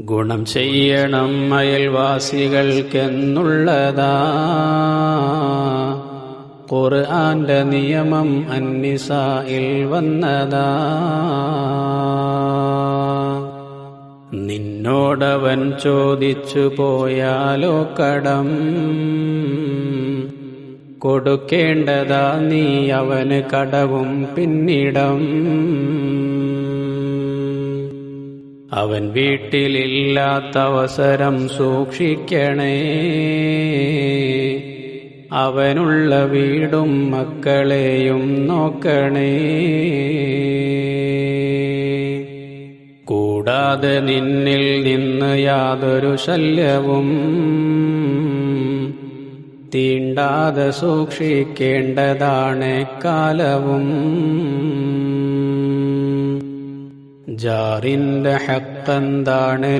ഗുണം ചെയ്യണം അയൽവാസികൾക്കെന്നുള്ളതാ. ഖുർആന്റെ നിയമം അന്നിസായിൽ വന്നതാ. നിന്നോടവൻ ചോദിച്ചു പോയാലോ കടം. കൊടുക്കേണ്ടതാ നീ അവന് കടവും പിന്നിടം. അവൻ വീട്ടിലില്ലാത്ത അവസരം സൂക്ഷിക്കണേ. അവനുള്ള വീടും മക്കളെയും നോക്കണേ. കൂടാതെ നിന്നിൽ നിന്ന് യാതൊരു ശല്യവും തീണ്ടാതെ സൂക്ഷിക്കേണ്ടതാണ് കാലവും. ജാറിന്റെ ഹക്കെന്താണ്